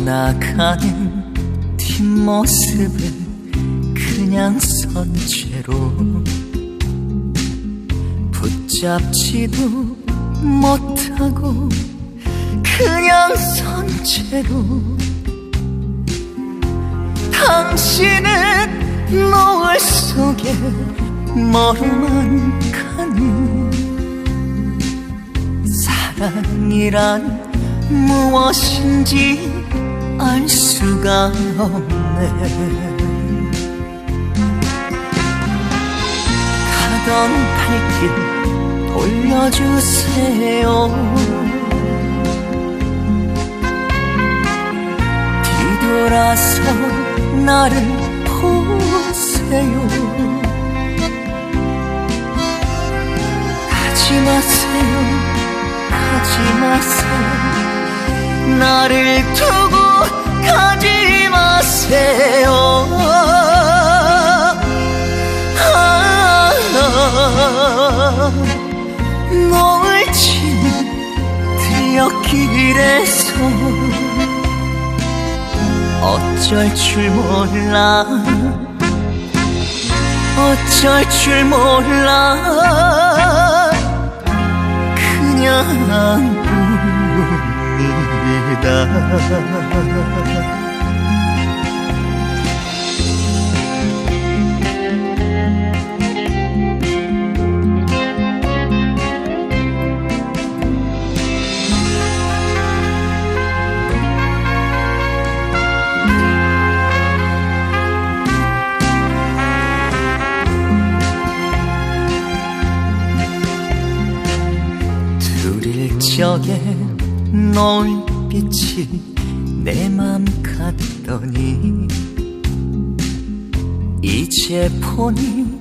떠나가는 뒷모습을 그냥 선 채로 붙잡지도 못하고 그냥 선 채로 당신은 노을 속에 머리만 가는 사랑이란 무엇인지 알 수가 없네. 가던 발길 돌려주세요. 뒤돌아서 나를 보세요. 가지 마세요. 가지 마세요 나를 두고 가지 마세요. 아, 노을 치는 들녘길에서 어쩔 줄 몰라. 어쩔 줄 몰라. 그냥 웁 니다. 둘일 적에 노을 빛이 내 맘 같더니 이제 보니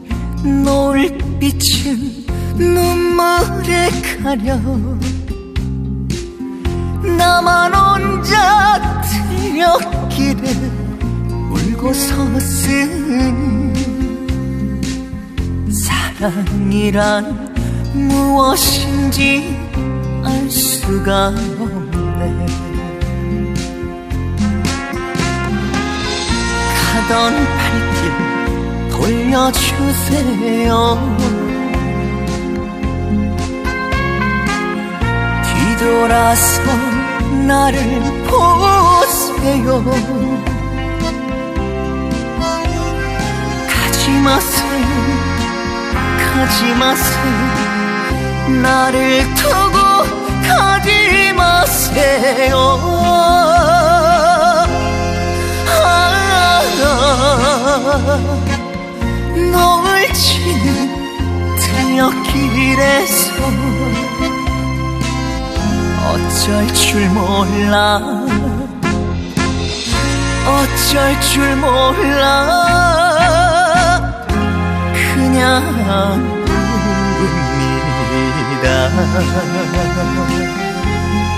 노을빛은 눈물에 가려 나만 혼자 들렸기를 울고 섰으니 사랑이란 무엇인지 알 수가 없 네. 가던 발길 돌려주세요. 뒤돌아서 나를 보세요. 가지 마세요. 가지 마세요. 나를 두고 가지 마세요. 아, 치는 들녘길에서 어쩔 줄 몰라. 어쩔 줄 몰라. 그냥 웁니다